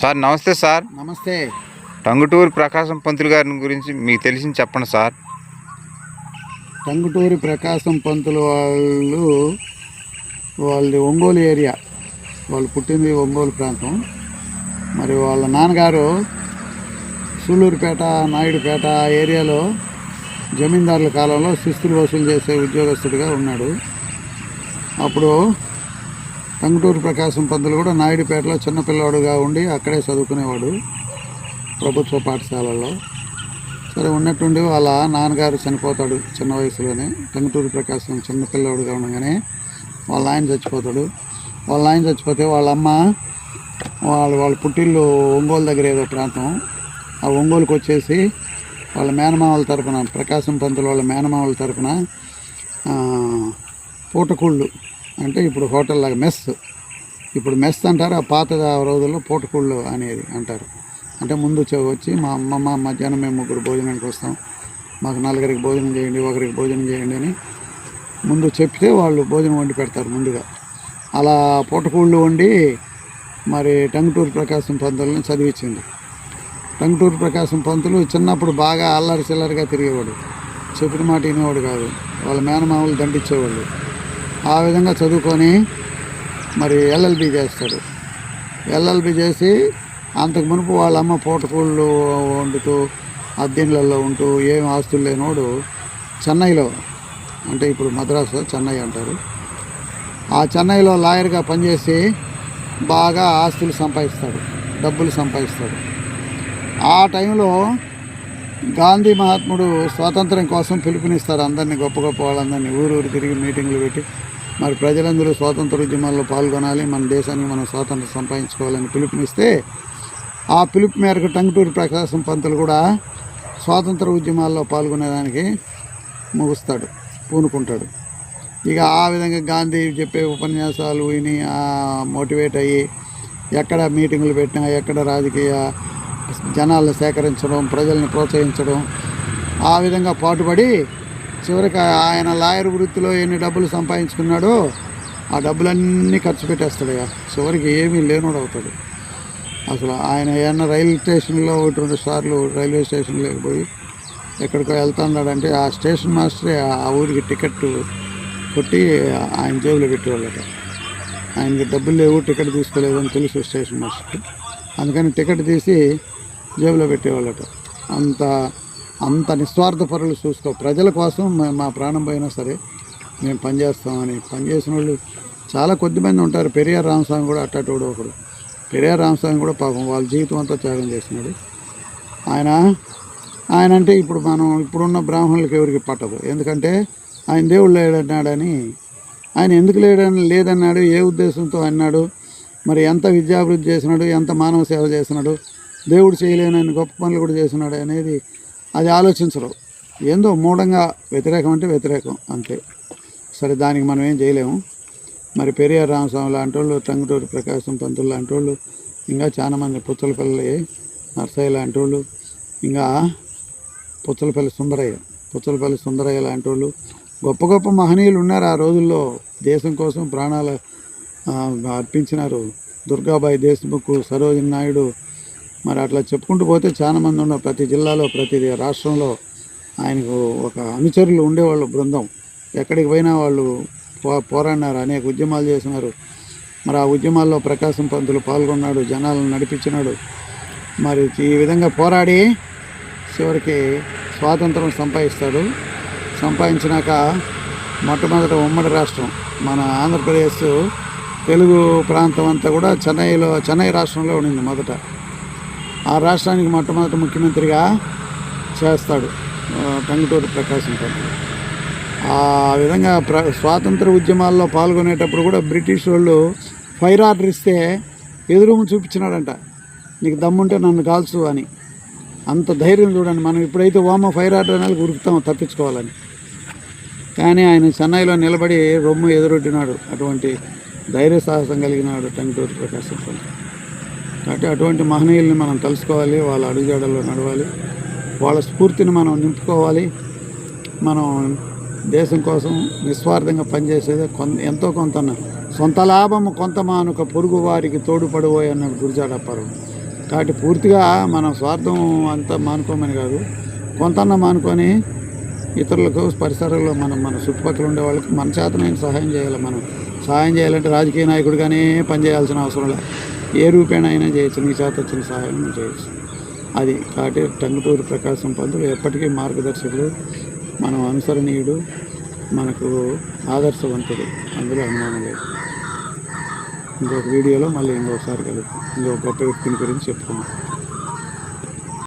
Sir నమస్తే sir. నమస్తే. టంగుటూరు ప్రకాశం పంతులు గారి గురించి మీకు తెలిసింది చెప్పండి సార్. టంగుటూరి ప్రకాశం పంతులు వాళ్ళు వాళ్ళది ఒంగోలు ఏరియా. వాళ్ళు పుట్టింది ఒంగోలు ప్రాంతం. మరి వాళ్ళ నాన్నగారు సూళ్ళూరుపేట నాయుడుపేట ఆ ఏరియాలో జమీందారుల కాలంలో శిస్తులు వసూలు చేసే ఉద్యోగస్తుడిగా ఉన్నాడు. అప్పుడు టంగుటూరు ప్రకాశం పంతులు కూడా నాయుడుపేటలో చిన్నపిల్లవాడుగా ఉండి అక్కడే చదువుకునేవాడు ప్రభుత్వ పాఠశాలలో సరే ఉన్నట్టుండి వాళ్ళ నాన్నగారు చనిపోతాడు చిన్న వయసులోనే. టంగుటూరు ప్రకాశం చిన్నపిల్లవాడుగా ఉండగానే వాళ్ళ ఆయన చచ్చిపోతాడు. వాళ్ళ ఆయన చచ్చిపోతే వాళ్ళ అమ్మ వాళ్ళు వాళ్ళ పుట్టిల్లు ఒంగోలు దగ్గర ఏదో ప్రాంతం. ఆ ఒంగోలుకి వచ్చేసి వాళ్ళ మేనమామల తరపున ప్రకాశం పంతులు వాళ్ళ మేనమామల తరపున పూటకూళ్ళు అంటే ఇప్పుడు హోటల్ లాగా మెస్. ఇప్పుడు మెస్ అంటారు ఆ పాత రోజుల్లో పూటకూళ్ళు అనేది అంటారు. అంటే ముందు వచ్చి మా అమ్మమ్మ మధ్యాహ్నం మేము ముగ్గురు భోజనానికి వస్తాం. మాకు నలుగురికి భోజనం చేయండి ఒకరికి భోజనం చేయండి అని ముందు చెప్తే వాళ్ళు భోజనం వండి పెడతారు ముందుగా. అలా పూటకూళ్ళు వండి మరి టంగుటూరు ప్రకాశం పంతులను చదివించింది. టంగుటూరు ప్రకాశం పంతులు చిన్నప్పుడు బాగా అల్లరి చిల్లరిగా తిరిగేవాడు. చెప్పిన మాట వినేవాడు కాదు. వాళ్ళ మేనమామలు దండించేవాళ్ళు. ఆ విధంగా చదువుకొని మరి ఎల్ఎల్బి చేస్తాడు. ఎల్ఎల్బి చేసి అంతకు మునుపు వాళ్ళ అమ్మ పూటకూళ్ళు వండుతూ అద్దెన్లలో ఉంటూ ఏం ఆస్తులు లేనోడు చెన్నైలో అంటే ఇప్పుడు మద్రాసు చెన్నై అంటారు. ఆ చెన్నైలో లాయర్గా పనిచేసి బాగా ఆస్తులు సంపాదిస్తాడు డబ్బులు సంపాదిస్తాడు. ఆ టైంలో గాంధీ మహాత్ముడు స్వాతంత్రం కోసం పిలుపునిస్తాడు అందరినీ గొప్ప గొప్ప వాళ్ళందరినీ ఊరు ఊరు తిరిగి మీటింగ్లు పెట్టి. మరి ప్రజలందరూ స్వాతంత్ర ఉద్యమాల్లో పాల్గొనాలి. మన దేశానికి మనం స్వాతంత్రం సంపాదించుకోవాలని పిలుపునిస్తే ఆ పిలుపు మేరకు టంగుటూరు ప్రకాశం పంతులు కూడా స్వాతంత్ర ఉద్యమాల్లో పాల్గొనేదానికి ముగుస్తాడు పూనుకుంటాడు. ఇక ఆ విధంగా గాంధీ చెప్పే ఉపన్యాసాలు విని మోటివేట్ అయ్యి ఎక్కడ మీటింగులు పెట్టినా ఎక్కడ రాజకీయ జనాలను సేకరించడం ప్రజల్ని ప్రోత్సహించడం ఆ విధంగా పాటుపడి చివరికి ఆయన లాయర్ వృత్తిలో ఎన్ని డబ్బులు సంపాదించుకున్నాడో ఆ డబ్బులన్నీ ఖర్చు పెట్టేస్తాడు ఇక. చివరికి ఏమీ లేనోడు అవుతాడు. అసలు ఆయన ఏమన్నా రైల్వే స్టేషన్లో ఒకటి రెండు సార్లు రైల్వే స్టేషన్లోకి పోయి ఎక్కడికో వెళ్తున్నాడంటే ఆ స్టేషన్ మాస్టరే ఆ ఊరికి టికెట్ కొట్టి ఆయన జేబులో పెట్టేవాళ్ళట. ఆయనకి డబ్బులు లేవు టికెట్ తీసుకోలేదు అని తెలుసు స్టేషన్ మాస్టర్కి. అందుకని టికెట్ తీసి జేబులో పెట్టేవాళ్ళట. అంత అంత నిస్వార్థ పరులు చూసుకో. ప్రజల కోసం మా ప్రాణం పోయినా సరే మేము పనిచేస్తామని పనిచేసిన వాళ్ళు చాలా కొద్దిమంది ఉంటారు. పెరియార్ రామస్వామి కూడా అట్టటోడు ఒకడు. పెరియార్ రామస్వామి కూడా పాపం వాళ్ళ జీవితం అంతా త్యాగం చేసినాడు ఆయన ఆయన అంటే ఇప్పుడు మనం ఇప్పుడున్న బ్రాహ్మణులకు ఎవరికి పట్టదు. ఎందుకంటే ఆయన దేవుడు లేడన్నాడని. ఆయన ఎందుకు లేడని లేదన్నాడు? ఏ ఉద్దేశంతో అన్నాడు? మరి ఎంత విద్యాభివృద్ధి చేసినాడు? ఎంత మానవ సేవ చేసినాడు? దేవుడు చేయలేనని గొప్ప పనులు కూడా చేసినాడు అనేది అది ఆలోచించరు. ఏందో మూఢంగా వ్యతిరేకం అంటే వ్యతిరేకం అంతే. సరే దానికి మనం ఏం చేయలేము. మరి పెరియార్ రామస్వామి లాంటి వాళ్ళు తంగుటూరు ప్రకాశం పంతులు లాంటి వాళ్ళు ఇంకా చాలామంది పుచ్చలపల్లి నర్సయ్య లాంటి వాళ్ళు ఇంకా పుచ్చలపల్లి సుందరయ్య పుచ్చలపల్లి సుందరయ్య లాంటి వాళ్ళు గొప్ప గొప్ప మహనీయులు ఉన్నారు ఆ రోజుల్లో. దేశం కోసం ప్రాణాలు అర్పించినారు. దుర్గాబాయి దేశ్ముఖ్ సరోజిని నాయుడు మరి అట్లా చెప్పుకుంటూ పోతే చాలామంది ఉన్న ఉన్నారు ప్రతి జిల్లాలో ప్రతి రాష్ట్రంలో ఆయనకు ఒక అనుచరులు ఉండేవాళ్ళు బృందం. ఎక్కడికి పోయినా వాళ్ళు పో పోరాడినారు అనేక ఉద్యమాలు చేసినారు. మరి ఆ ఉద్యమాల్లో ప్రకాశం పంతులు పాల్గొన్నాడు జనాలను నడిపించినాడు. మరి ఈ విధంగా పోరాడి చివరికి స్వాతంత్రం సంపాదిస్తాడు. సంపాదించినాక మొట్టమొదట ఉమ్మడి రాష్ట్రం మన ఆంధ్రప్రదేశ్ తెలుగు ప్రాంతం అంతా కూడా చెన్నైలో చెన్నై రాష్ట్రంలో ఉండింది మొదట. ఆ రాష్ట్రానికి మొట్టమొదటి ముఖ్యమంత్రిగా చేస్తాడు టంగుటూరు టంగుటూరి ప్రకాశం పంతులు ఆ విధంగా ప్ర స్వాతంత్ర ఉద్యమాల్లో పాల్గొనేటప్పుడు కూడా బ్రిటిష్ వాళ్ళు ఫైర్ ఆర్డర్ ఇస్తే ఎదురుము చూపించినాడంట. నీకు దమ్ముంటే నన్ను కాల్చు అని. అంత ధైర్యం చూడండి మనం ఇప్పుడైతే ఓమ ఫైర్ ఆర్డర్ అనేది ఉరుకుతాం తప్పించుకోవాలని. కానీ ఆయన చెన్నైలో నిలబడి రొమ్ము ఎదురొట్టినాడు అటువంటి ధైర్య సాహసం కలిగినాడు టంగుటూరి ప్రకాశం కాబట్టి అటువంటి మహనీయుల్ని మనం తెలుసుకోవాలి వాళ్ళ అడుగుజాడల్లో నడవాలి వాళ్ళ స్ఫూర్తిని మనం నింపుకోవాలి. మనం దేశం కోసం నిస్వార్థంగా పనిచేసేది కొంత ఎంతో కొంత సొంత లాభము కొంత మానుక పొరుగు వారికి తోడుపడబోయి గురిజాడ గురిజాడప్పారు కాబట్టి పూర్తిగా మన స్వార్థం అంతా మానుకోమని కాదు కొంతన్న మానుకొని ఇతరులకు పరిసరాల్లో మనం మన చుట్టుపక్కల ఉండే వాళ్ళకి మన చేతనైన సహాయం చేయాలి మనం. సహాయం చేయాలంటే రాజకీయ నాయకుడిగానే పనిచేయాల్సిన అవసరం లేదు. ఏ రూపేణ అయినా చేయొచ్చు. మీ చేత వచ్చిన సహాయం చేయొచ్చు. అది కాబట్టి టంగుటూరు ప్రకాశం పంతులు ఎప్పటికీ మార్గదర్శకుడు మనం అనుసరణీయుడు మనకు ఆదర్శవంతుడు. అందులో అనుమానం లేదు. ఇంకొక వీడియోలో మళ్ళీ ఇంకొకసారి కలుగుతాం ఇంకొక గొప్ప వ్యక్తిని గురించి చెప్పుకుందాం.